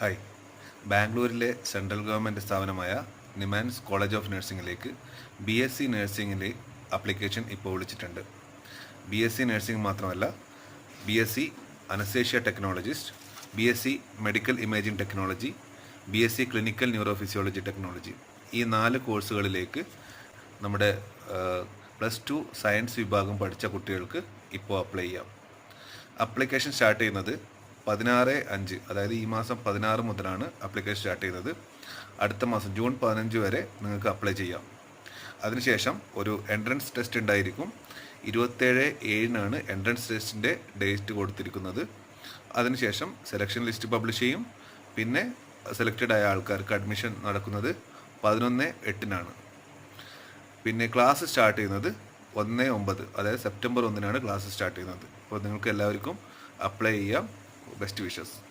Hi. ബാംഗ്ലൂരിലെ central government സ്ഥാപനമായ NIMHANS college of നഴ്സിംഗിലേക്ക് ബി എസ് സി നഴ്സിംഗിലെ അപ്ലിക്കേഷൻ ഇപ്പോൾ വിളിച്ചിട്ടുണ്ട്. ബി എസ് സി നഴ്സിംഗ് മാത്രമല്ല B S C anaesthesia technologist B S C medical imaging technology B S C clinical neuro physiology technology ഈ നാല് കോഴ്സുകളിലേക്ക് നമ്മുടെ പ്ലസ് ടു സയൻസ് വിഭാഗം പഠിച്ച കുട്ടികൾക്ക് ഇപ്പോൾ അപ്ലൈ ചെയ്യാം. അപ്ലിക്കേഷൻ സ്റ്റാർട്ട് ചെയ്യുന്നത് പതിനാറ് അഞ്ച് അതായത് ഈ മാസം പതിനാറ് മുതലാണ് അപ്ലിക്കേഷൻ സ്റ്റാർട്ട് ചെയ്യുന്നത് അടുത്ത മാസം ജൂൺ പതിനഞ്ച് വരെ നിങ്ങൾക്ക് അപ്ലൈ ചെയ്യാം. അതിനുശേഷം ഒരു എൻട്രൻസ് ടെസ്റ്റ് ഉണ്ടായിരിക്കും. ഇരുപത്തേഴ് ഏഴിനാണ് എൻട്രൻസ് ടെസ്റ്റിന്റെ ഡേറ്റ് കൊടുത്തിരിക്കുന്നത്. അതിനുശേഷം സെലക്ഷൻ ലിസ്റ്റ് പബ്ലിഷ് ചെയ്യും. പിന്നെ സെലക്റ്റഡ് ആയ ആൾക്കാർക്ക് അഡ്മിഷൻ നടക്കുന്നത് പതിനൊന്ന് എട്ടിനാണ്. പിന്നെ ക്ലാസ് സ്റ്റാർട്ട് ചെയ്യുന്നത് ഒന്ന് ഒമ്പത് അതായത് സെപ്റ്റംബർ ഒന്നിനാണ് ക്ലാസ് സ്റ്റാർട്ട് ചെയ്യുന്നത്. അപ്പോൾ നിങ്ങൾക്ക് എല്ലാവർക്കും അപ്ലൈ ചെയ്യാം. Best wishes.